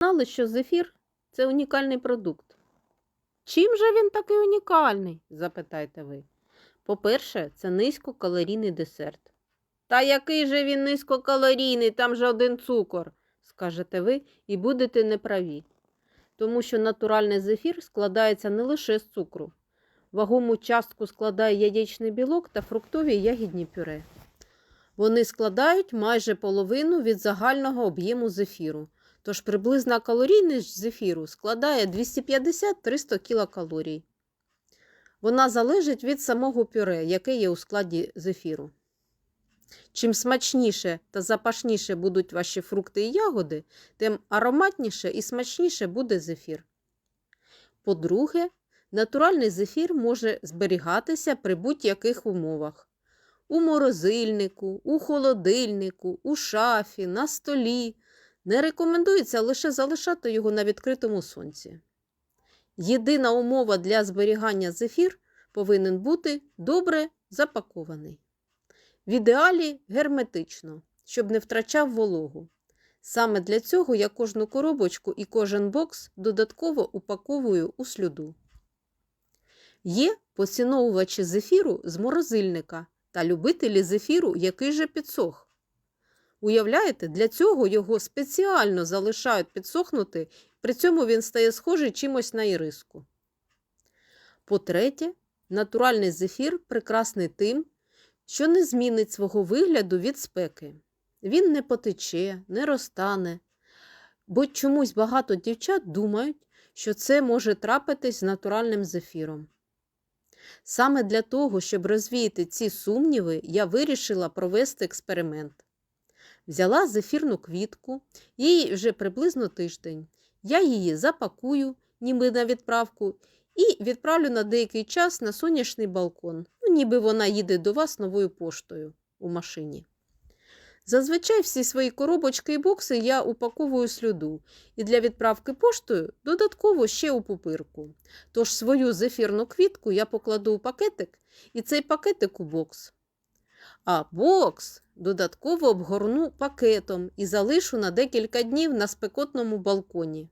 знали, що зефір це унікальний продукт. Чим же він такий унікальний? запитаєте ви. По-перше, це низькокалорійний десерт. Та який же він низькокалорійний, там же один цукор, скажете ви, і будете неправі. Тому що натуральний зефір складається не лише з цукру. Вагому частку складає яєчний білок та фруктові ягідні пюре. Вони складають майже половину від загального об'єму зефіру. Тож приблизна калорійність зефіру складає 250-300 кілокалорій. Вона залежить від самого пюре, яке є у складі зефіру. Чим смачніше та запашніше будуть ваші фрукти і ягоди, тим ароматніше і смачніше буде зефір. По-друге, натуральний зефір може зберігатися при будь-яких умовах. У морозильнику, у холодильнику, у шафі, на столі. Не рекомендується лише залишати його на відкритому сонці. Єдина умова для зберігання зефір повинен бути добре запакований. В ідеалі герметично, щоб не втрачав вологу. Саме для цього я кожну коробочку і кожен бокс додатково упаковую у слюду. Є поціновувачі зефіру з морозильника та любителі зефіру, який же підсох. Уявляєте, для цього його спеціально залишають підсохнути, при цьому він стає схожий чимось на іриску. По-третє, натуральний зефір прекрасний тим, що не змінить свого вигляду від спеки. Він не потече, не розтане, бо чомусь багато дівчат думають, що це може трапитись з натуральним зефіром. Саме для того, щоб розвіяти ці сумніви, я вирішила провести експеримент. Взяла зефірну квітку, їй вже приблизно тиждень. Я її запакую, ніби на відправку, і відправлю на деякий час на сонячний балкон, ну, ніби вона їде до вас новою поштою у машині. Зазвичай всі свої коробочки і бокси я упаковую слюду, і для відправки поштою додатково ще у пупирку. Тож свою зефірну квітку я покладу у пакетик і цей пакетик у бокс. А бокс додатково обгорну пакетом і залишу на декілька днів на спекотному балконі.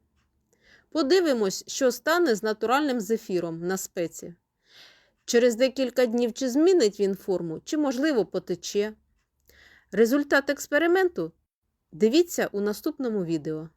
Подивимось, що стане з натуральним зефіром на спеці. Через декілька днів чи змінить він форму, чи, можливо, потече. Результат експерименту дивіться у наступному відео.